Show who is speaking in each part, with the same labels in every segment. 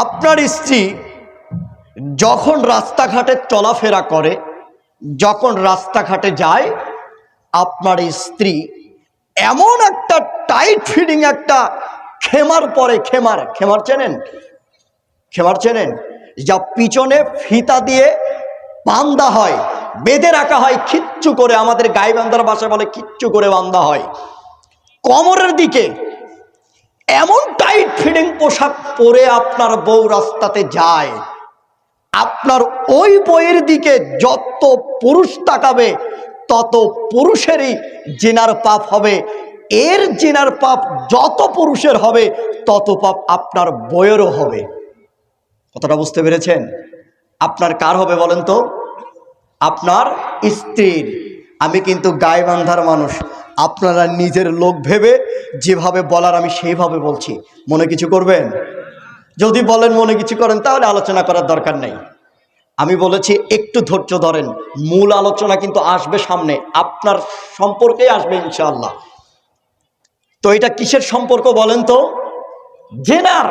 Speaker 1: আপনার স্ত্রী যখন রাস্তাঘাটে চলাফেরা করে, যখন রাস্তাঘাটে যায়, আপনার স্ত্রী এমন একটা টাইট ফিডিং একটা খেমার পরে, খেমার খেমার চেনেন? খেমার চেনেন? যা পিছনে ফিতা দিয়ে বান্ধা হয়, বেঁধে রাখা হয় খিচ্চু করে আমাদের গাইবান্ধার ভাষায় বলে কিচ্ছু করে বান্ধা হয়। কোমরের দিকে এমন টাইট ফিডিং পোশাক পরে আপনার বউ রাস্তাতে যায়। আপনার ওই বইয়ের দিকে যত পুরুষ তাকাবে, তত পুরুষেরই জেনার পাপ হবে। এর জেনার পাপ যত পুরুষের হবে, তত পাপ আপনার বইয়েরও হবে। কতটা বুঝতে পেরেছেন? আপনার কার হবে বলেন তো? আপনার স্ত্রীর। আমি কিন্তু গায়ে বান্ধার মানুষ। আপনারা নিজের লোক ভেবে যেভাবে বলার আমি সেইভাবে বলছি। মনে কিছু করবেন? যদি বলেন মনে কিছু করেন, তাহলে আলোচনা করার দরকার নেই। আমি বলেছি, একটু ধৈর্য ধরেন। মূল আলোচনা কিন্তু আসবে সামনে। আপনার সম্পর্কেই আসবে, ইনশাআল্লাহ। তো এটা কিসের সম্পর্ক বলেন তো? জেনার।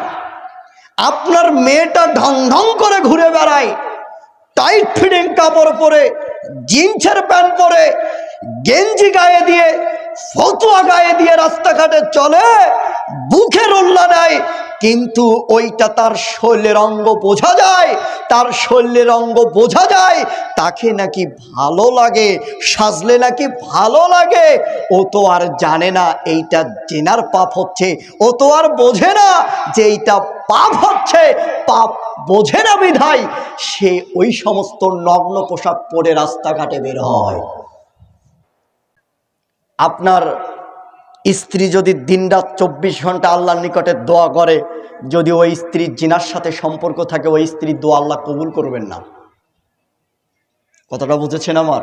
Speaker 1: আপনার মেয়েটা ঢং ঢং করে ঘুরে বেড়ায়। টাইট ফিটিং কাপড় পরে, জিন্সের প্যান্ট পরে, গেঞ্জি গায়ে দিয়ে ফতুয়া গায়ে দিয়ে রাস্তাঘাটে চলে, বুকের উল্লা নেয় কিন্তু ওইটা তার শৈলের অঙ্গ বোঝা যায়, তার শৈলের অঙ্গ বোঝা যায়, তাকে নাকি ভালো লাগে, সাজলে নাকি ভালো লাগে। ও তো আর জানে না, এইটা জেনার পাপ হচ্ছে। ও তো আর বোঝে না যে এইটা পাপ হচ্ছে, পাপ বোঝে না বিধায়। সে ওই সমস্ত নগ্ন পোশাক পরে রাস্তাঘাটে বের হয়। আপনার স্ত্রী যদি দিনরাত চব্বিশ ঘণ্টা আল্লাহর নিকটে দোয়া করে, যদি ওই স্ত্রীর জিনার সাথে সম্পর্ক থাকে, ওই স্ত্রীর দোয়া আল্লাহ কবুল করবেন না। কথাটা বুঝেছেন আমার?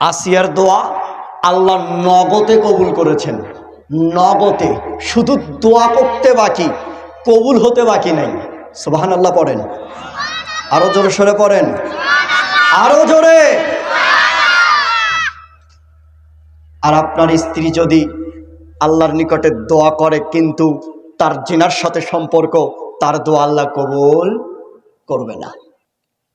Speaker 1: আসিয়ার দোয়া আল্লাহ নগতে কবুল করেছেন। নগতে শুধু দোয়া করতে বাকি, কবুল হতে বাকি নাই। সুবাহান আল্লাহ পড়েন। আরও জোরে সরে পড়েন। আরও জোরে! আর আপনার স্ত্রী যদি আল্লাহর নিকটে দোয়া করে, কিন্তু তার জিনার সাথে সম্পর্ক, তার দোয়া আল্লাহ কবুল করবে না।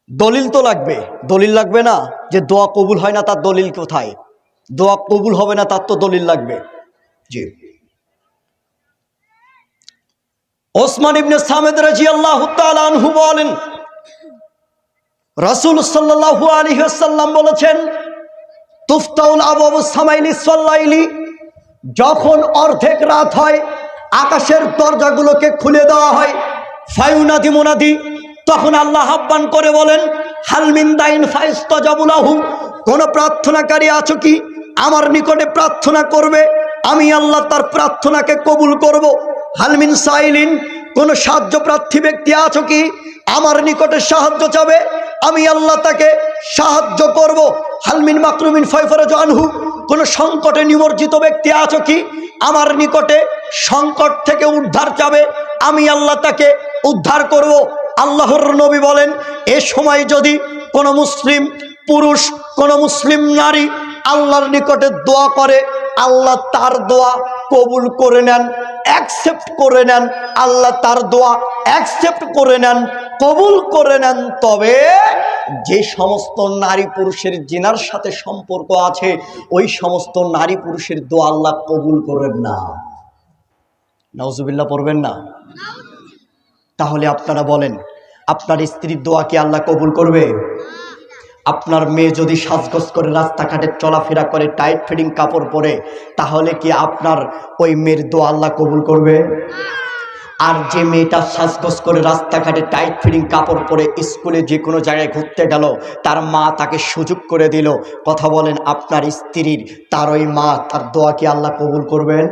Speaker 1: দলিল তো লাগবে। দলিল লাগবে না যে দোয়া কবুল হয় না, তার দলিল কোথায়? দোয়া কবুল হবে না, তার তো দলিল লাগবে। জি। ওসমান ইবনে সামেদ রাজি আল্লাহ বলেন, রাসূল সাল্লাল্লাহু আলাইহি ওয়াসাল্লাম বলেছেন তুফতাউল সাল্লাইলি যখন অর্ধেক রাত হয়, আকাশের দরজাগুলোকে খুলে দেওয়া হয়, ফায়ুনাদি মুনাদি, তখন আল্লাহ আহ্বান করে বলেন হালমিন দাইন ফাইস্তাজাবুলাহু কোন প্রার্থনাকারী আছো কি? আমার নিকটে প্রার্থনা করবে, আমি আল্লাহ তার প্রার্থনাকে কবুল করব। হালমিন সাইলিন, কোন সাহায্য প্রার্থী ব্যক্তি আছো কি? আমার নিকটে সাহায্য চাবে আমি আল্লাহ তাকে সাহায্য করব। হালমিন মাকরুমিন ফয়ফরাজ আনহু। কোন সংকটে নিমজ্জিত ব্যক্তি আছো কি? আমার নিকটে সংকট থেকে উদ্ধার চাবে। আমি আল্লাহ তাকে উদ্ধার করব। আল্লাহর নবী বলেন, এ সময় যদি কোন মুসলিম পুরুষ, কোন মুসলিম নারী আল্লাহর নিকটে দোয়া করে, আল্লাহ তার দোয়া কবুল করে নেন অ্যাকসেপ্ট করে নেন, আল্লাহ তার দোয়া অ্যাকসেপ্ট করে নেন, কবুল করে নেন, তবে যে সমস্ত নারী পুরুষের জেনার সাথে সম্পর্ক আছে, ওই সমস্ত নারী পুরুষের দোয়া আল্লাহ কবুল করেন না। নজুবিল্লা পড়বেন না? তাহলে আপনারা বলেন, আপনার স্ত্রীর দোয়া কি আল্লাহ কবুল করবে? আপনার মেয়ে যদি সাজগোজ করে রাস্তাঘাটে চলাফেরা করে, টাইট ফিটিং কাপড় পরে, তাহলে কি আপনার ওই মেয়ের দোয়া আল্লাহ কবুল করবে? আর যে মেয়েটা সাজগোজ করে রাস্তাঘাটে টাইট ফিটিং কাপড় পরে স্কুলে যে কোনো জায়গায় ঘুরতে গেল, তার মা তাকে সুযোগ করে দিল। কথা বলেন আপনার স্ত্রীর তার ওই মা, তার দোয়া কি আল্লাহ কবুল করবেন?